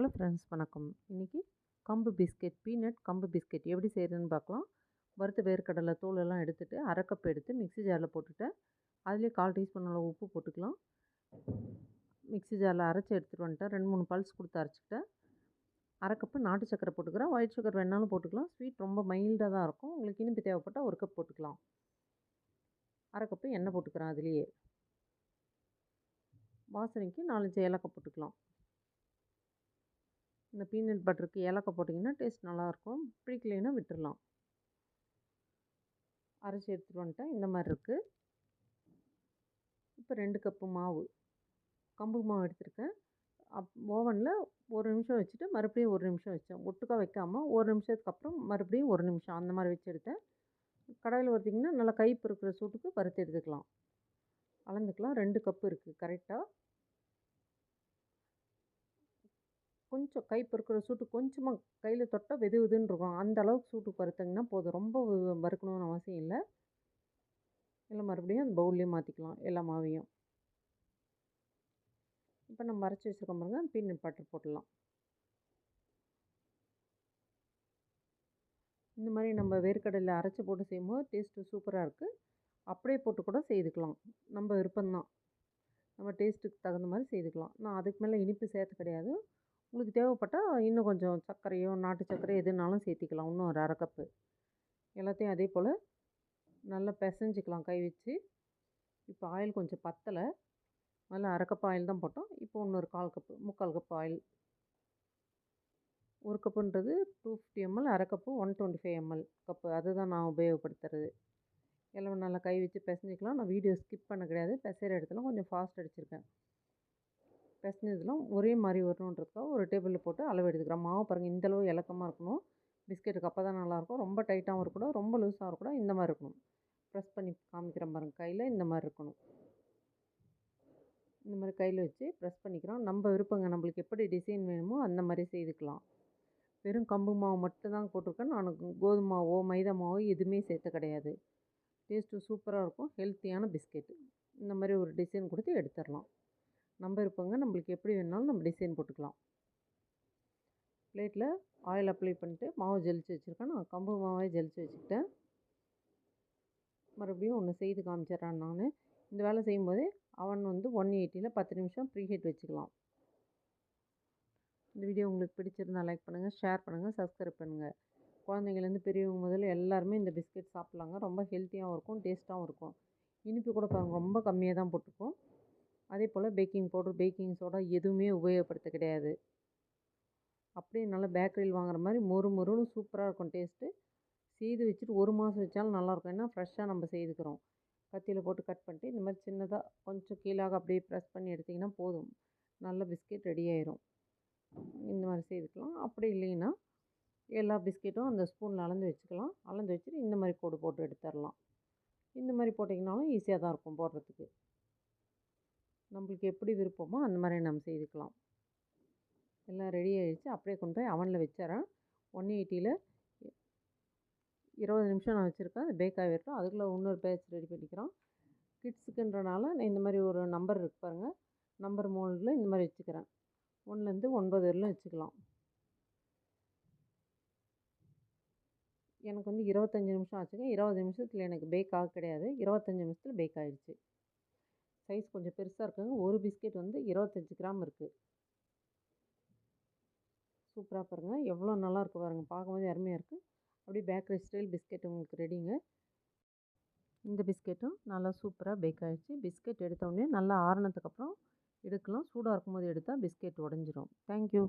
Hello friends வணக்கம். இன்றைக்கி கம்பு பிஸ்கெட் பீனட் கம்பு பிஸ்கெட் எப்படி செய்கிறதுன்னு பார்க்கலாம். வறுத்த வேர்க்கடலை தோலெல்லாம் எடுத்துகிட்டு அரை கப் எடுத்து மிக்ஸி ஜாரில் போட்டுவிட்டேன் அதுலேயே கால் டீஸ்பூன் அளவு உப்பு போட்டுக்கலாம். மிக்ஸி ஜாரில் அரைச்சி எடுத்துகிட்டு வந்துட்டேன். ரெண்டு மூணு பல்ஸ் கொடுத்து அரைச்சிக்கிட்டேன். அரை கப்பு நாட்டு சக்கரை போட்டுக்கிறேன். ஒயிட் சுகர் வேணாலும் போட்டுக்கலாம். ஸ்வீட் ரொம்ப மைல்டாக தான் இருக்கும். உங்களுக்கு இனிப்பு தேவைப்பட்டால் ஒரு கப் போட்டுக்கலாம். அரை கப்பு எண்ணெய் போட்டுக்கிறேன் அதுலேயே. வாசனைக்கு நாலஞ்சு ஏலக்காய் போட்டுக்கலாம். இந்த பீனட் பட்டருக்கு ஏலக்காய் போட்டிங்கன்னா டேஸ்ட் நல்லாயிருக்கும் பிடிக்கலைன்னா விட்டுடலாம் அரைச்சி எடுத்துகிட்டு வந்துட்டேன் இந்த மாதிரி இருக்குது இப்போ ரெண்டு கப்பு மாவு. கம்பு மாவு எடுத்திருக்கேன். அப் ஓவனில் ஒரு நிமிஷம் வச்சுட்டு மறுபடியும் ஒரு நிமிஷம் வச்சேன். ஒட்டுக்கா வைக்காமல் ஒரு நிமிஷத்துக்கு அப்புறம் மறுபடியும் ஒரு நிமிஷம் அந்த மாதிரி வச்சு எடுத்தேன். கடையில் வறுத்திங்கன்னா நல்லா கைப்பு இருக்கிற சூட்டுக்கு பருத்து எடுத்துக்கலாம். அளந்துக்கலாம். ரெண்டு கப்பு இருக்குது கரெக்டாக கொஞ்சம் கை பொறுக்கிற சூட்டு கொஞ்சமாக கையில் தொட்டால் வெது வெதுன்னு இருக்கும் அந்த அளவுக்கு சூட்டு பருத்தங்கன்னா போதும். ரொம்ப வறுக்கணும்னு அவசியம் இல்லை. இல்லை மறுபடியும் அந்த பவுல்லையே மாற்றிக்கலாம் எல்லா மாவையும். இப்போ நம்ம அரைச்சி வச்சுருக்கோம் பாருங்க. பீனட் பட்டர் போட்டுடலாம். இந்த மாதிரி நம்ம வேர்க்கடலை அரைச்சி போட்டு செய்யும்போது டேஸ்ட்டு சூப்பராக இருக்குது அப்படியே போட்டு கூட செய்துக்கலாம். நம்ம விருப்பம்தான். நம்ம டேஸ்ட்டுக்கு தகுந்த மாதிரி செய்துக்கலாம். நான் அதுக்கு மேலே இனிப்பு சேர்த்து கிடையாது. உங்களுக்கு தேவைப்பட்டால் இன்னும் கொஞ்சம் சர்க்கரையோ நாட்டு சர்க்கரையோ எதுனாலும் சேர்த்திக்கலாம். இன்னும் ஒரு அரை கப்பு. எல்லாத்தையும் அதே போல் நல்லா பிசைஞ்சிக்கலாம். கை வச்சு. இப்போ ஆயில் கொஞ்சம் பத்தலை. நல்லா அரை கப் ஆயில் தான் போட்டோம். இப்போ இன்னொரு கால் கப்பு முக்கால் கப் ஆயில். ஒரு கப்புன்றது டூ ஃபிஃப்டி எம்எல் அரை cup one twenty five ML cup அதுதான் நான் உபயோகப்படுத்துறது. எல்லாம் நல்லா கை வச்சு பிசைஞ்சிக்கலாம். நான் வீடியோ ஸ்கிப் பண்ண கிடையாது. பிசைகிற இடத்துல கொஞ்சம் ஃபாஸ்ட் அடிச்சிருக்கேன். பிசைஞ்சதுலாம் ஒரே மாதிரி வரணுன்றதுக்காக ஒரு டேபிளில் போட்டு அளவு எடுத்துக்கிறேன். மாவு பாருங்கள் இந்தளவு இலக்கமாக இருக்கணும். பிஸ்கெட்டுக்கு அப்போ தான் நல்லாயிருக்கும் ரொம்ப டைட்டாகவும் இருக்கக்கூடாது. ரொம்ப லூஸாக இருக்கக்கூடாது. இந்த மாதிரி இருக்கணும். ப்ரெஸ் பண்ணி காமிக்கிறேன் பாருங்கள் கையில் இந்த மாதிரி இருக்கணும். இந்த மாதிரி கையில் வச்சு ப்ரெஸ் பண்ணிக்கிறோம். நம்ம விருப்பங்க நம்மளுக்கு எப்படி டிசைன் வேணுமோ அந்த மாதிரி செய்துக்கலாம். வெறும் கம்பு மாவு மட்டும்தான் போட்டிருக்கேன். நான் கோதுமை மாவோ மைதா மாவோ எதுவுமே சேர்த்த கிடையாது. டேஸ்ட்டு சூப்பராக இருக்கும். ஹெல்த்தியான பிஸ்கெட்டு. இந்த மாதிரி ஒரு டிசைன் கொடுத்து எடுத்துடலாம். நம்ம இருப்போங்க. நம்மளுக்கு எப்படி வேணாலும் நம்ம டிசைன் போட்டுக்கலாம். பிளேட்டில் ஆயில் அப்ளை பண்ணிட்டு மாவு ஜெலிச்சு வச்சுருக்கேன். நான் கம்பு மாவே ஜெலிச்சு வச்சுக்கிட்டேன். மறுபடியும் ஒன்று செய்து காமிச்சிட்றேன் நான். இந்த வேலை செய்யும்போதே அவன் வந்து ஒன் எயிட்டியில் பத்து நிமிஷம் ப்ரீஹீட் வச்சுக்கலாம். இந்த வீடியோ உங்களுக்கு பிடிச்சிருந்தால் லைக் பண்ணுங்கள் ஷேர் பண்ணுங்கள் சப்ஸ்கிரைப் பண்ணுங்கள் குழந்தைங்கலேருந்து பெரியவங்க முதல்ல எல்லாருமே இந்த பிஸ்கெட் சாப்பிட்லாங்க. ரொம்ப ஹெல்த்தியாகவும் இருக்கும் டேஸ்ட்டாகவும் இருக்கும். இனிப்பு கூட பாருங்கள் ரொம்ப கம்மியாக தான் போட்டிருக்கோம். அதே போல் பேக்கிங் பவுடர் பேக்கிங் சோடா எதுவுமே உபயோகப்படுத்த கிடையாது. அப்படியே நல்லா பேக்கரியில் வாங்குற மாதிரி மொறு மொறுன்னு சூப்பராக இருக்கும் டேஸ்ட்டு செய்து வச்சுட்டு ஒரு மாதம் வச்சாலும் நல்லாயிருக்கும் ஏன்னா ஃப்ரெஷ்ஷாக நம்ம செய்துக்கிறோம். கத்தியில் போட்டு கட் பண்ணிட்டு இந்த மாதிரி சின்னதாக கொஞ்சம் கீழாக அப்படியே ப்ரெஸ் பண்ணி எடுத்திங்கன்னா போதும். நல்ல பிஸ்கெட் ரெடி ஆயிரும். இந்த மாதிரி செய்துக்கலாம். அப்படி இல்லைன்னா எல்லா பிஸ்கெட்டும் அந்த ஸ்பூனில் அளந்து வச்சுக்கலாம். அளந்து வச்சுட்டு இந்த மாதிரி கோடு போட்டு எடுத்துடலாம். இந்த மாதிரி போட்டிங்கனாலும் ஈஸியாக தான் இருக்கும் போடுறதுக்கு. நம்மளுக்கு எப்படி விருப்பமோ அந்த மாதிரி நம்ம செய்துக்கலாம். எல்லாம் ரெடி ஆகிடுச்சு அப்படியே கொண்டு போய் அவனில் வச்சிடறேன் ஒன் எயிட்டியில் இருபது நிமிஷம் நான் வச்சுருக்கேன். அது பேக் ஆகிருக்கோம் அதுக்குள்ளே இன்னொரு பேட்ச் ரெடி பண்ணிக்கிறோம். கிட்ஸுக்குன்றனால நான் இந்த மாதிரி ஒரு நம்பர் இருக்கு பாருங்கள் நம்பர் மூணில் இந்த மாதிரி வச்சுக்கிறேன். ஒன்றுலேருந்து ஒன்பது வரலும் வச்சுக்கலாம். எனக்கு வந்து இருபத்தஞ்சி நிமிஷம் ஆச்சுங்க. இருபது நிமிஷத்தில் எனக்கு பேக் ஆக கிடையாது. இருபத்தஞ்சி நிமிஷத்தில் பேக் ஆகிடுச்சு சைஸ் கொஞ்சம் பெருசாக இருக்குங்க. ஒரு பிஸ்கெட் வந்து இருபத்தஞ்சி கிராம் இருக்குது சூப்பராக பாருங்கள் எவ்வளோ நல்லாயிருக்கு பாருங்கள் பார்க்கும்போது அருமையாக இருக்குது அப்படியே பேக்கரி ஸ்டைல் பிஸ்கெட் உங்களுக்கு ரெடிங்க இந்த பிஸ்கெட்டும் நல்லா சூப்பராக பேக் ஆகிடுச்சு பிஸ்கெட் எடுத்தோடனே நல்லா ஆறுனதுக்கப்புறம் எடுக்கலாம். சூடாக இருக்கும்போது எடுத்தால் பிஸ்கெட் உடஞ்சிரும். தேங்க்யூ